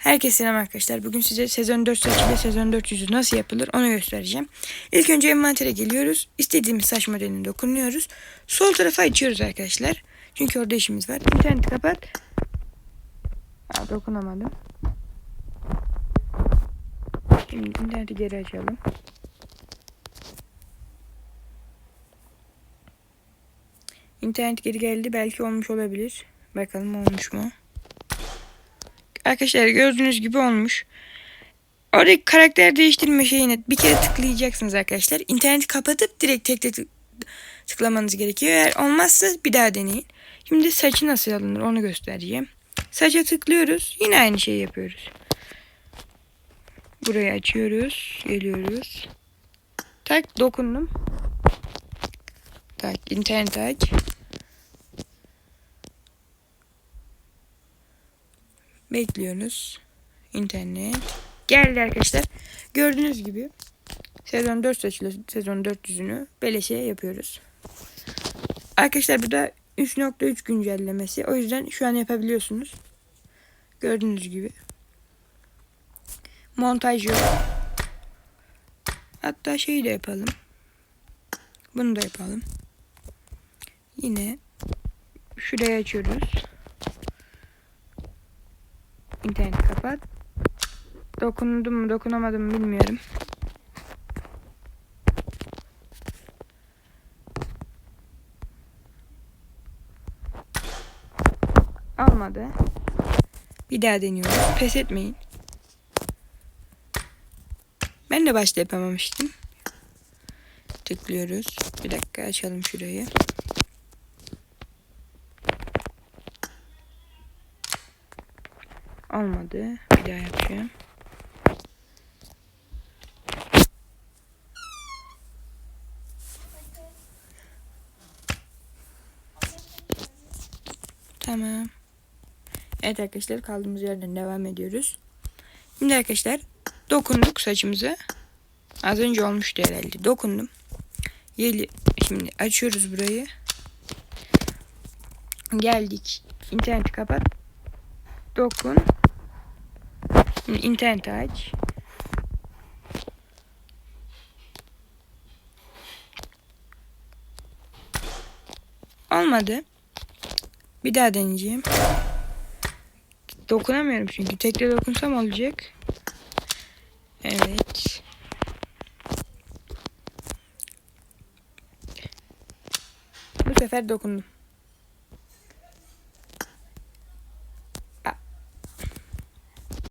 Herkese selam arkadaşlar. Bugün size sezon 4 saç ile sezon 400'ü nasıl yapılır onu göstereceğim. İlk önce envantere geliyoruz. İstediğimiz saç modelini dokunuyoruz. Sol tarafa açıyoruz arkadaşlar. Çünkü orada işimiz var. İnterneti kapat. Aa, dokunamadım. Şimdi interneti geri açalım. İnternet geri geldi. Belki olmuş olabilir. Bakalım olmuş mu? Arkadaşlar gördüğünüz gibi olmuş. Oradaki karakter değiştirme şeyine bir kere tıklayacaksınız arkadaşlar. İnterneti kapatıp direkt tek tek tıklamanız gerekiyor. Eğer olmazsa bir daha deneyin. Şimdi saçı nasıl alınır onu göstereceğim. Saça tıklıyoruz. Yine aynı şeyi yapıyoruz. Burayı açıyoruz. Geliyoruz. Tak dokundum. Tak internet aç. Bekliyoruz. İnternet. Geldi arkadaşlar. Gördüğünüz gibi sezon 4 saçıyla sezon 400'ünü beleşe yapıyoruz. Arkadaşlar bu da 3.3 güncellemesi. O yüzden şu an yapabiliyorsunuz. Gördüğünüz gibi. Montaj yok. Hatta şeyi de yapalım. Bunu da yapalım. Yine şurayı açıyoruz. İnternet kapat. Dokundum mu dokunamadım mı bilmiyorum. Almadı. Bir daha deniyoruz. Pes etmeyin. Ben de başta yapamamıştım. Tıklıyoruz. Bir dakika açalım şurayı. Olmadı. Bir daha yapacağım. Tamam. Evet arkadaşlar kaldığımız yerden devam ediyoruz. Şimdi arkadaşlar dokunduk saçımıza. Az önce olmuştu herhalde. Dokundum. Yeli, şimdi açıyoruz burayı. Geldik. İnterneti kapat. Dokun. İnternet aç. Olmadı. Bir daha deneyeceğim. Dokunamıyorum çünkü. Tekrar dokunsam olacak. Evet. Bu sefer dokundum.